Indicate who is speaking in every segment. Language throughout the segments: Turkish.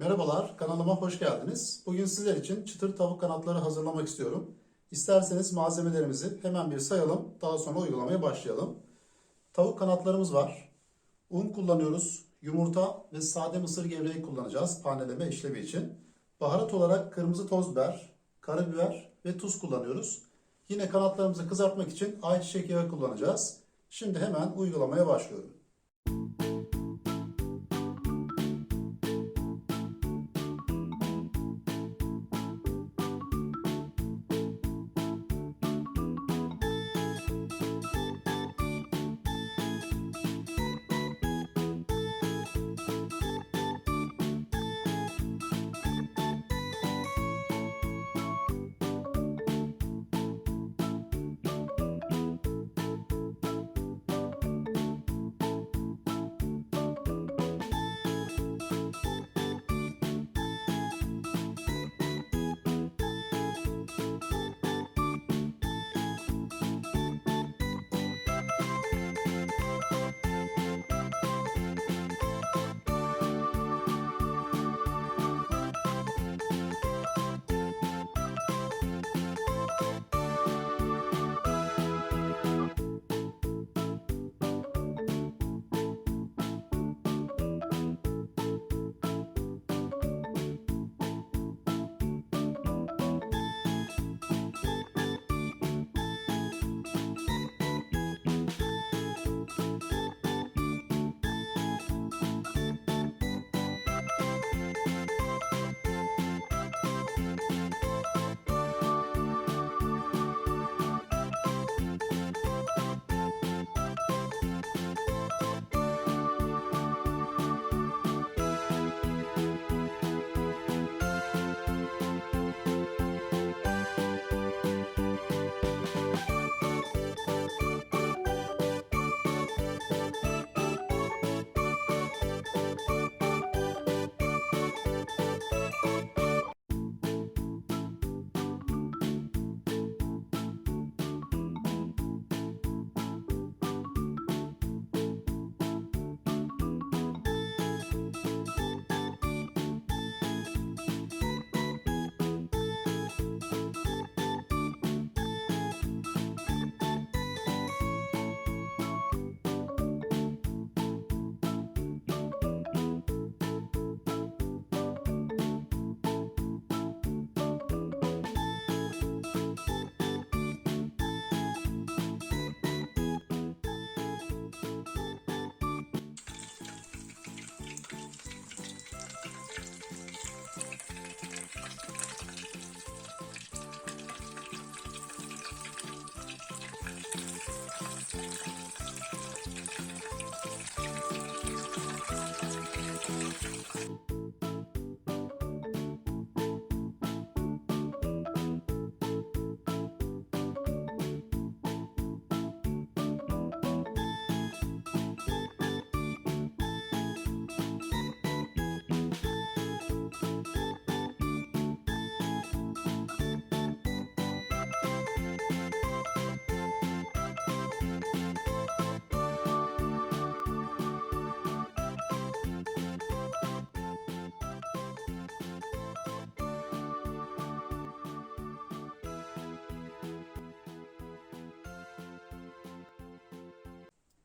Speaker 1: Merhabalar, kanalıma hoş geldiniz. Bugün sizler için çıtır tavuk kanatları hazırlamak istiyorum. İsterseniz malzemelerimizi hemen bir sayalım, daha sonra uygulamaya başlayalım. Tavuk kanatlarımız var. Un kullanıyoruz, yumurta ve sade mısır gevreği kullanacağız paneleme işlemi için. Baharat olarak kırmızı toz biber, karabiber ve tuz kullanıyoruz. Yine kanatlarımızı kızartmak için ayçiçek yağı kullanacağız. Şimdi hemen uygulamaya başlıyorum.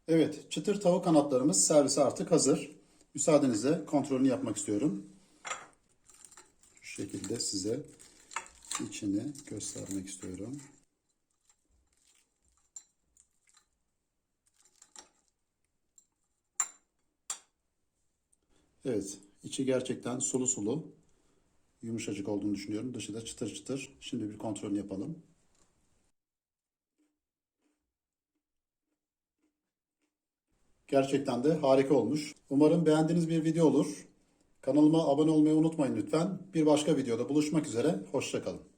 Speaker 1: Evet, çıtır tavuk kanatlarımız servise artık hazır. Müsaadenizle kontrolünü yapmak istiyorum. Şu şekilde size içini göstermek istiyorum. Evet, içi gerçekten sulu sulu, yumuşacık olduğunu düşünüyorum. Dışı da çıtır çıtır. Şimdi bir kontrolünü yapalım. Gerçekten de harika olmuş. Umarım beğendiğiniz bir video olur. Kanalıma abone olmayı unutmayın lütfen. Bir başka videoda buluşmak üzere. Hoşçakalın.